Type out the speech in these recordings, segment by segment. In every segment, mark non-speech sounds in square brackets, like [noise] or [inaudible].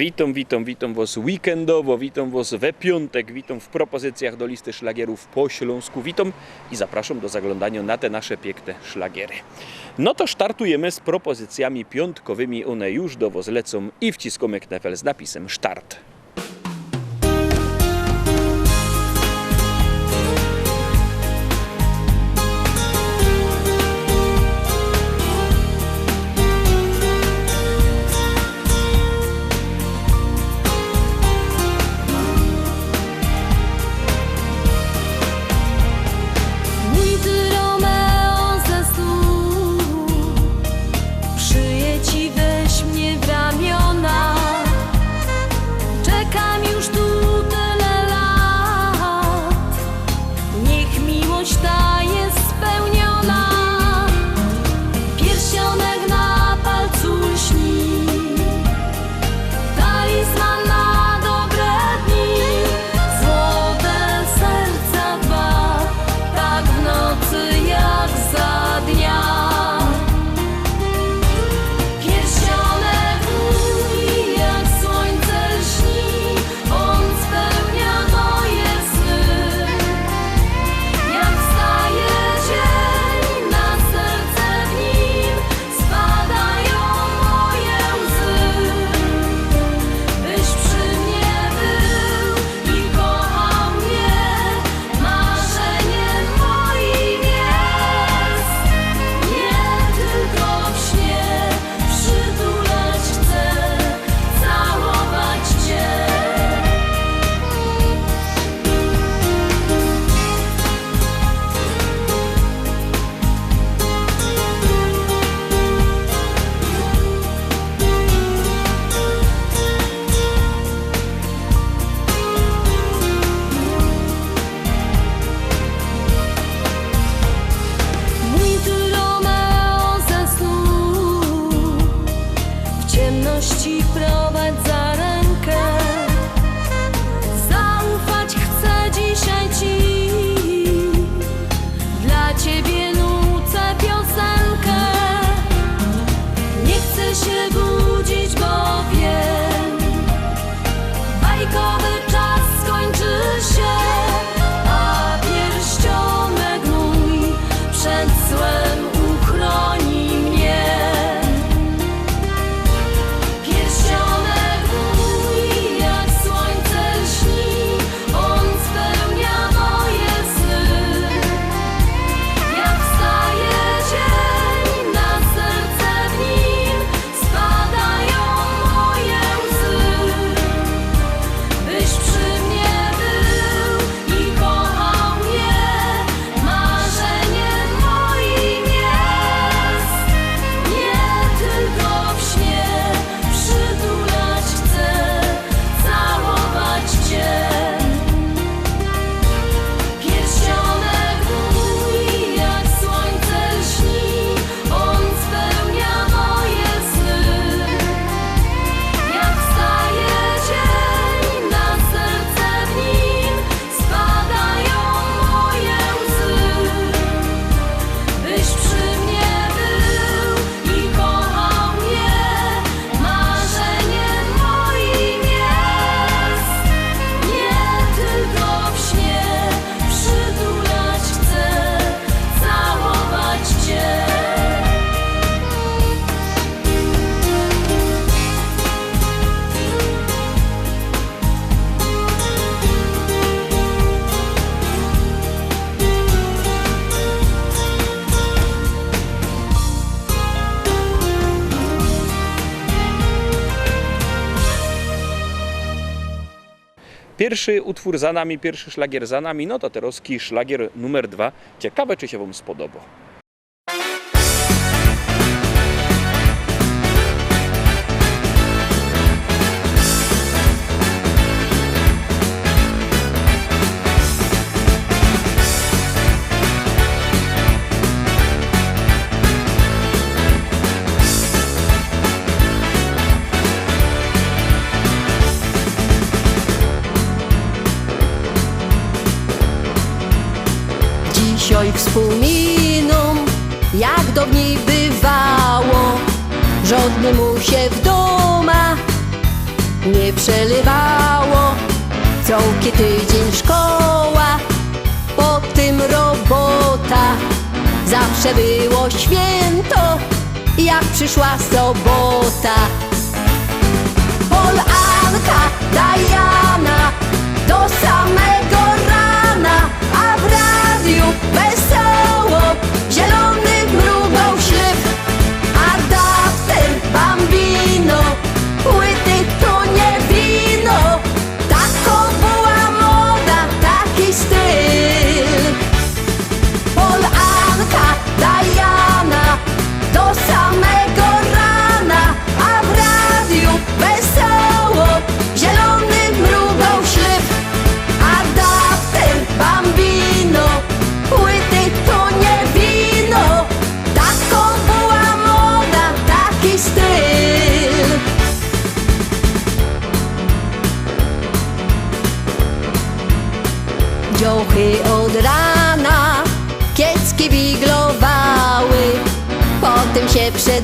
Witam, witam, witam Was weekendowo, witam Was we piątek, witam w propozycjach do listy szlagierów po Śląsku, witam i zapraszam do zaglądania na te nasze piękne szlagiery. No to startujemy z propozycjami piątkowymi, one już do Was lecą i wciskamy knefel z napisem start. Pierwszy utwór za nami, pierwszy szlagier za nami, no to teraz szlagier numer dwa. Ciekawe, czy się Wam spodobał. się w domach nie przelewało. Co tydzień szkoła, po tym robota. Zawsze było święto, jak przyszła sobota. Polanka, Dajana, do samego rana, a w radiu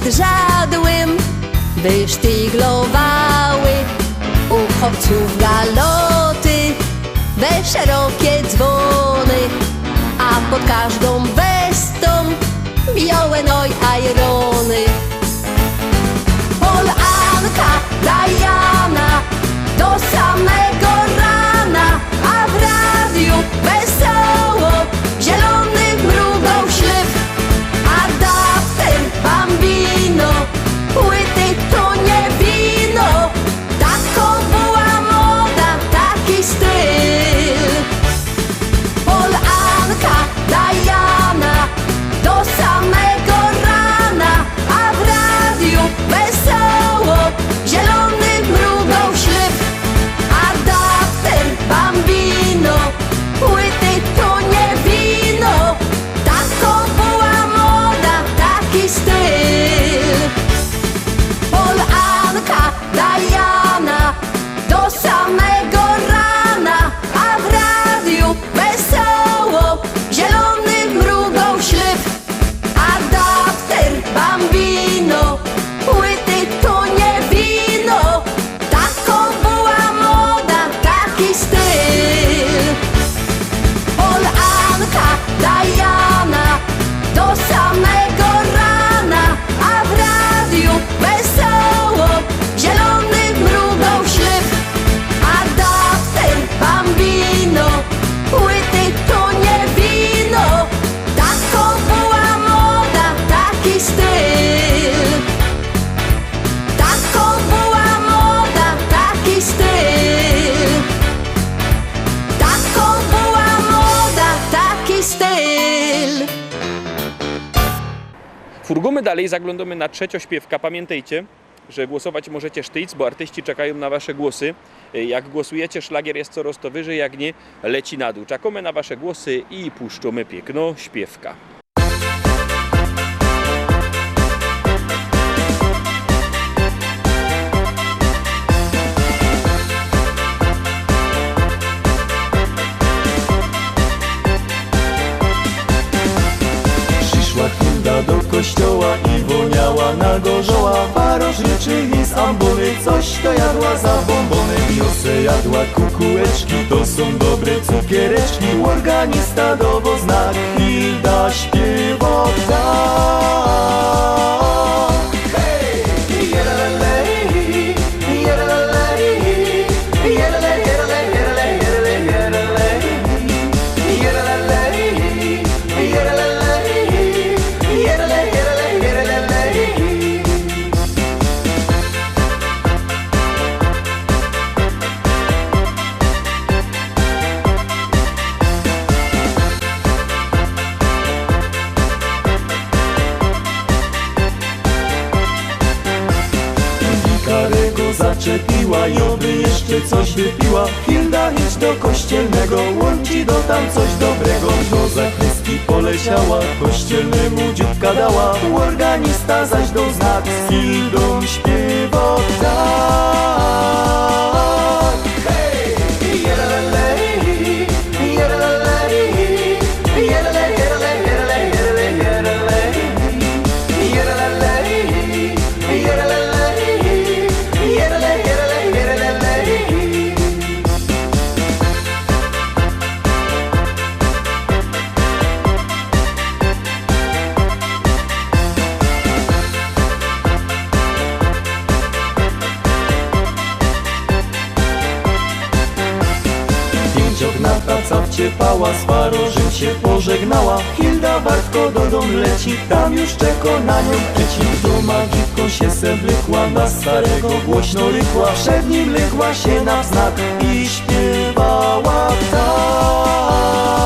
przed żadłym wysztyglowały U chłopców galoty we szerokie dzwony A pod każdą westą białe noj ajrony Polanka, Diana, do samego rana, a w radiu wesoło, dalej, zaglądamy na trzeciośpiewka. Pamiętajcie, że głosować możecie sztyc, bo artyści czekają na wasze głosy. Jak głosujecie, szlagier jest coraz to wyżej, jak nie, leci na dół. Czekamy na wasze głosy i puszczamy piękno śpiewka. Do kościoła i woniała na gorzoła. Parożniczy i z ambony coś to jadła za bombony. Wiosę jadła kukułeczki, to są dobre cukiereczki. Organista dowo znak, Hilda śpiewa tak Wikarego zaczepiła i jeszcze coś wypiła. Hilda idź do kościelnego, łąci do tam coś dobrego. Do zakrystki poleciała, kościelnemu dzióbka dała. Organista zaś do znak z Hildą śpiewa. tak mieście pałas Farożyn się pożegnała. Hilda Bartko do dom leci Tam już czeko na nią Eci do magitką się seblikła Na starego głośno rykła. Przed nim legła się na wznak I śpiewała tak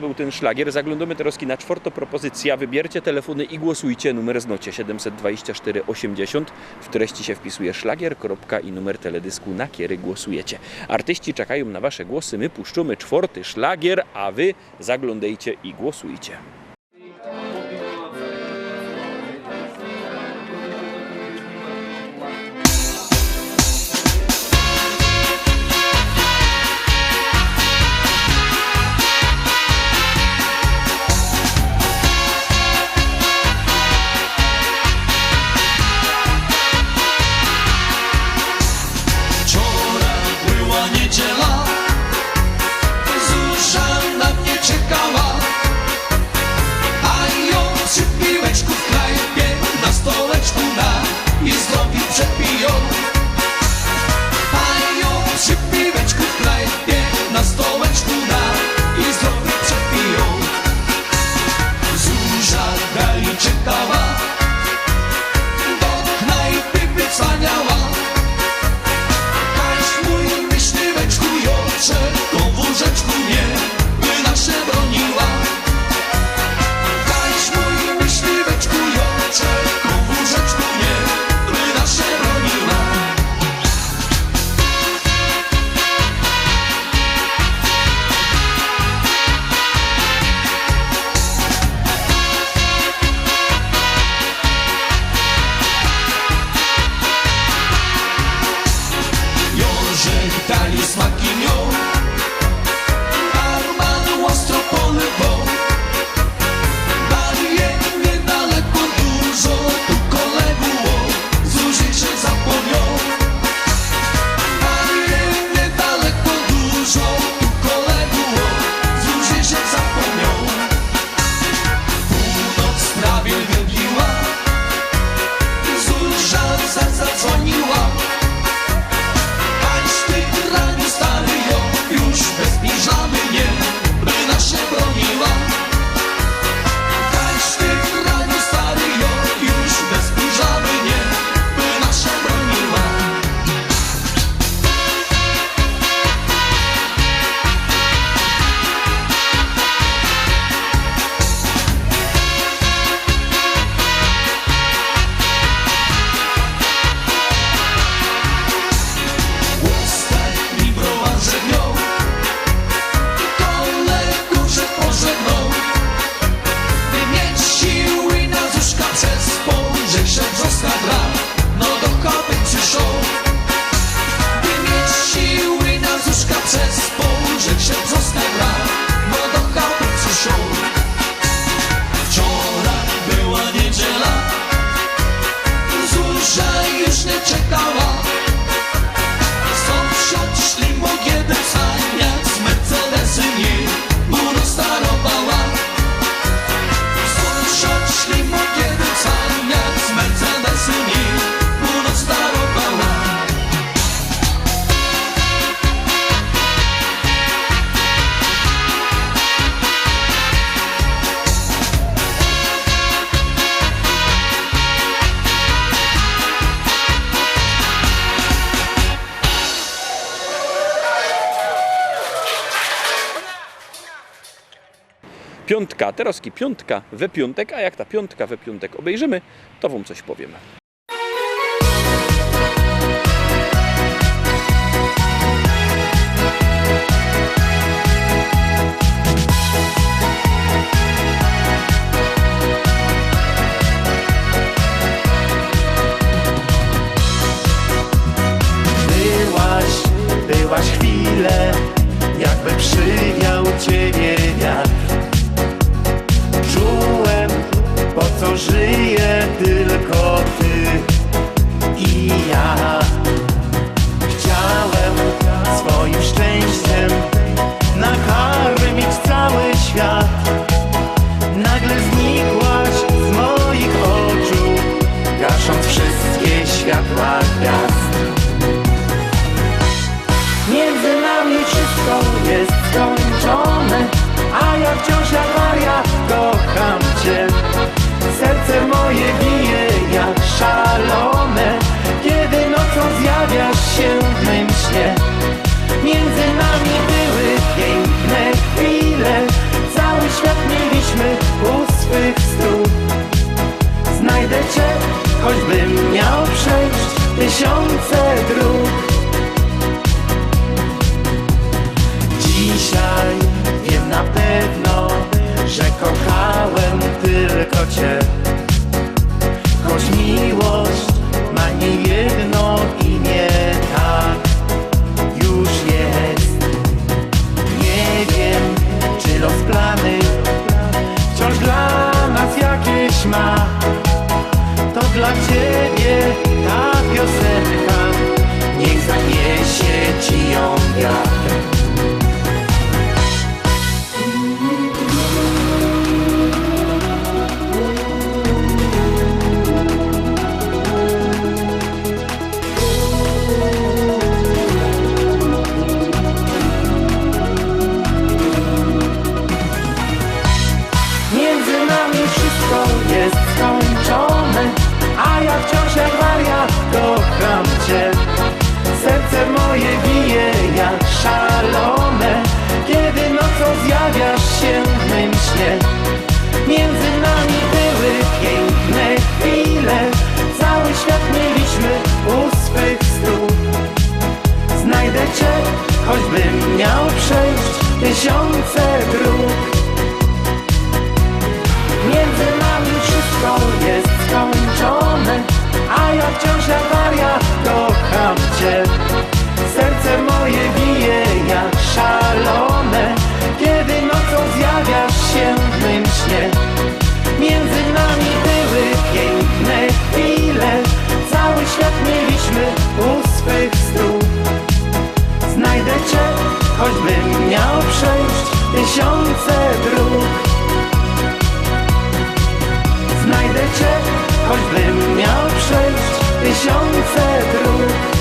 Był ten szlagier. Zaglądamy teraz na czwartą propozycję. Wybiercie telefony i głosujcie. Numer znocie 724 80. W treści się wpisuje szlagier, kropka i numer teledysku, na kiery głosujecie. Artyści czekają na wasze głosy. My puszczymy czwarty szlagier, a wy zaglądajcie i głosujcie. Piątka, teroski piątka we piątek, a jak ta piątka we piątek obejrzymy, to wam coś powiemy. Byłaś, byłaś chwilę, jakby przywiał ciebie co żyję tylko ty i ja. Chciałem swoim szczęściem nakarmić cały świat. Nagle znikłaś z moich oczu, gasząc wszystkie światła gwiazd. Między nami wszystko jest skończone A ja wciąż jak Maria tysiące dróg. Dzisiaj wiem na pewno, że kochałem tylko Cię. Choć miłość ma nie jedno imię, tak już jest. Nie wiem, czy los plany wciąż dla nas jakieś ma. To dla Ciebie tysiące dróg. Między nami wszystko jest skończone A ja wciąż jak miał przejść tysiące dróg. Znajdę Cię, choćbym miał przejść tysiące dróg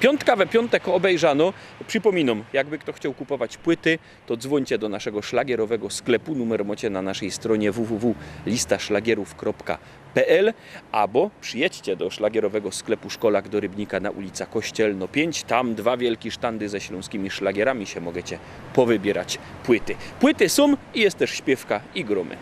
Piątka we piątek obejrzano. Przypominam, jakby kto chciał kupować płyty, to dzwońcie do naszego szlagierowego sklepu. Numer macie na naszej stronie www.listaszlagierów.pl albo przyjedźcie do szlagierowego sklepu Szkolak do Rybnika na ulica Kościelno 5. Tam dwa wielkie sztandy ze śląskimi szlagierami się możecie powybierać płyty. Płyty są i jest też śpiewka i gromy.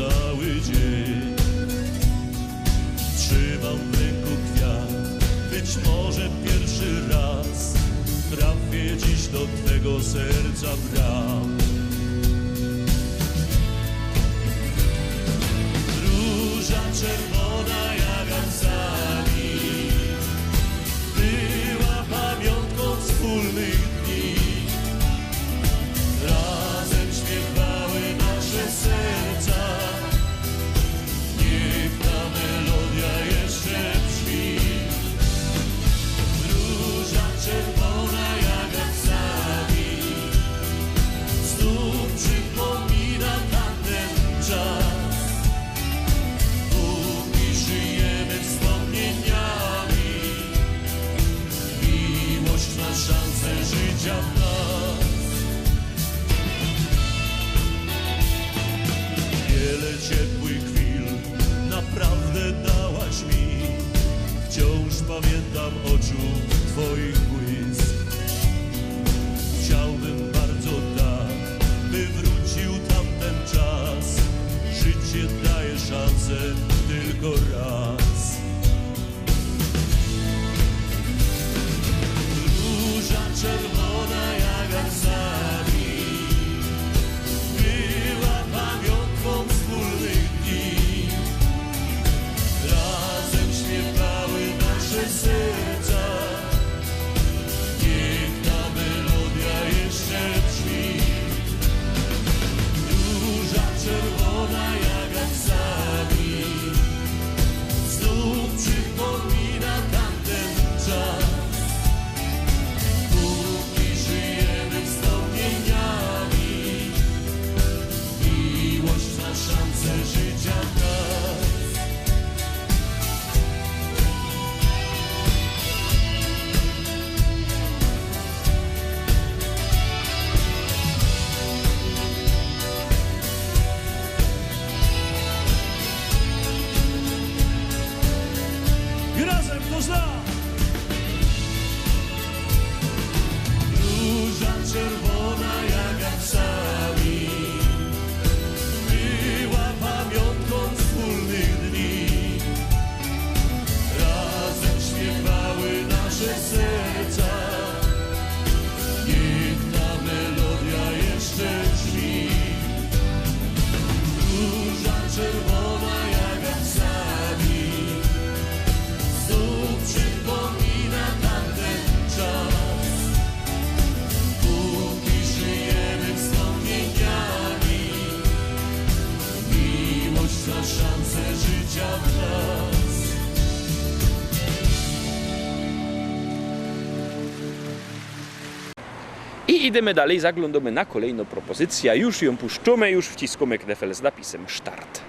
Cały dzień. Trzymam w ręku kwiat, być może pierwszy raz Trafię dziś do twego serca bram Róża czerwona jump. Idziemy dalej, zaglądamy na kolejną propozycję. Już ją puszczamy, już wciskamy knefel z napisem start.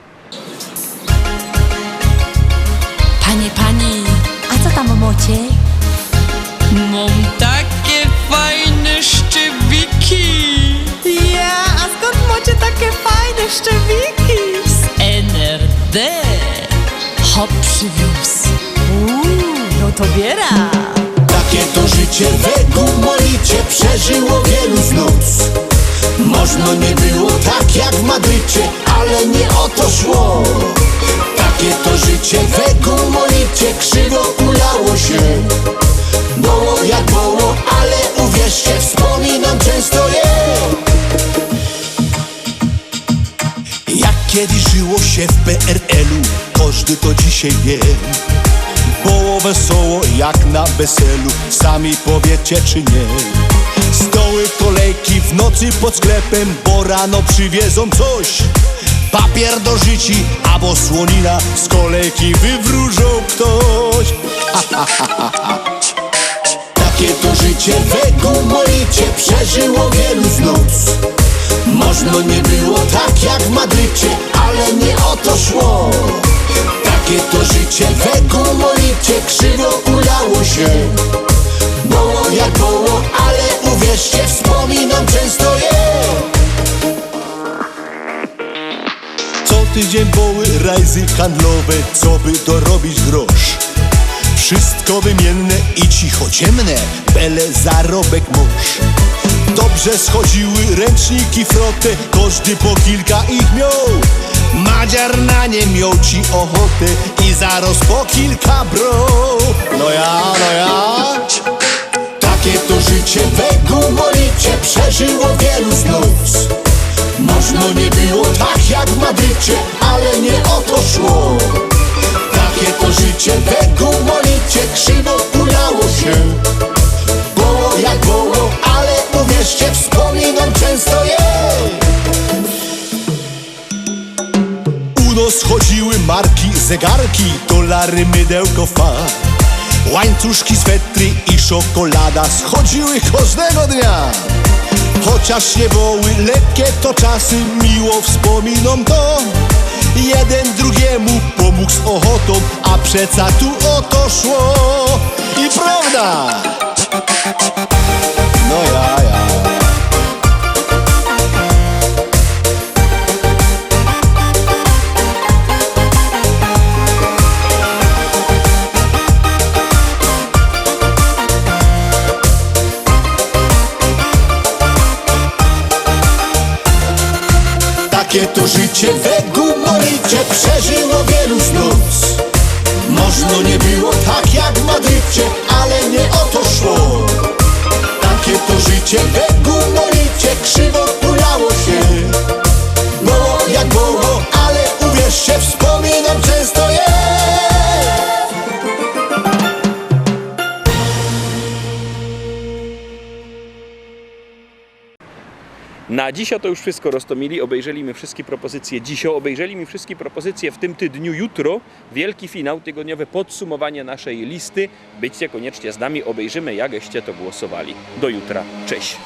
Panie, pani, A co tam mocie? mam takie fajne szczewiki Ja, a skąd macie takie fajne szczewiki? z NRD. Hop przywiózł. Uuu, no to biera. Takie to życie we gumolicie przeżyło wielu znów Można nie było tak jak w Madrycie, ale nie o to szło. Takie to życie we gumolicie krzywo kulało się. Było jak było, ale uwierzcie, wspominam często je. Jak kiedyś żyło się w PRL-u, każdy to dzisiaj wie było wesoło jak na weselu. Sami powiecie czy nie? Stoły kolejki w nocy pod sklepem Bo rano przywiezą coś. Papier do życi albo słonina. Z kolejki wywróżą ktoś. [laughs] Takie to życie we gumolicie Przeżyło wielu znów Można nie było tak jak w Madrycie Ale nie o to szło takie to życie. We gumolicie krzywo kulało się. Było jak było, ale uwierzcie, wspominam często je. Co tydzień były rajzy handlowe, co by dorobić grosz? Wszystko wymienne i cicho ciemne, bele zarobek mąż Dobrze schodziły ręczniki frotę, każdy po kilka ich miał Madziar na nie miał ci ochotę i zaraz po kilka bro. No ja, no ja. Takie to życie we gumolicie przeżyło wielu znów. Można nie było tak jak w Madrycie, ale nie o to szło zegarki, dolary, mydełko fa Łańcuszki, swetry i czekolada schodziły każdego dnia. Chociaż nie były lekkie to czasy, miło wspominom to. Jeden drugiemu pomógł z ochotą, a przeca tu o to szło. I prawda! No ja Takie to życie we gumoricie przeżyło wielu znów Można nie było Na dzisiaj to już wszystko roztomili. Obejrzeliśmy wszystkie propozycje dzisiaj, obejrzeliśmy wszystkie propozycje w tym tygodniu jutro. Wielki finał, tygodniowe podsumowanie naszej listy. Byćcie koniecznie z nami, obejrzymy, jakście to głosowali. Do jutra. Cześć!